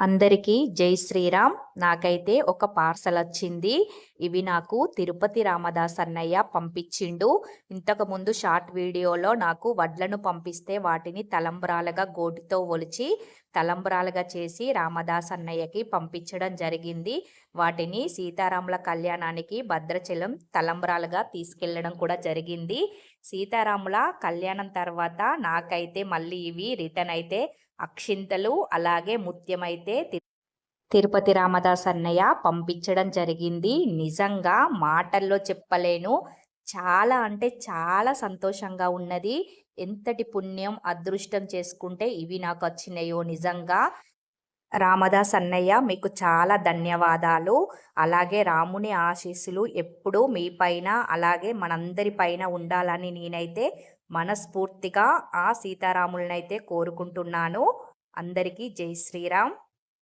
అందరికీ జై శ్రీరామ్. నాకైతే ఒక పార్సల్ వచ్చింది. ఇవి నాకు తిరుపతి రామదాస్ అన్నయ్య పంపించిండు. ఇంతకు ముందు షార్ట్ వీడియోలో నాకు వడ్లను పంపిస్తే వాటిని తలంబ్రాలుగా గోటితో ఒలిచి తలంబ్రాలుగా చేసి రామదాస్ అన్నయ్యకి పంపించడం జరిగింది. వాటిని సీతారాముల కళ్యాణానికి భద్రాచలం తలంబ్రాలుగా తీసుకెళ్ళడం కూడా జరిగింది. సీతారాముల కళ్యాణం తర్వాత నాకైతే మళ్ళీ ఇవి రిటర్న్ అయితే అక్షింతలు అలాగే ముత్యమైతే తి- తిరుపతి రామదాస్ అన్నయ్య పంపించడం జరిగింది. నిజంగా మాటల్లో చెప్పలేను. చాలా అంటే చాలా సంతోషంగా ఉన్నది. ఎంతటి పుణ్యం అదృష్టం చేసుకుంటే ఇవి నాకు వచ్చినాయో నిజంగా. రామదాస్ అన్నయ్య మీకు చాలా ధన్యవాదాలు. అలాగే రాముని ఆశీస్సులు ఎప్పుడూ మీ పైన అలాగే మనందరి పైన ఉండాలని నేనైతే మనస్ఫూర్తిగా ఆ సీతారాములనైతే కోరుకుంటున్నాను. అందరికీ జై శ్రీరామ్.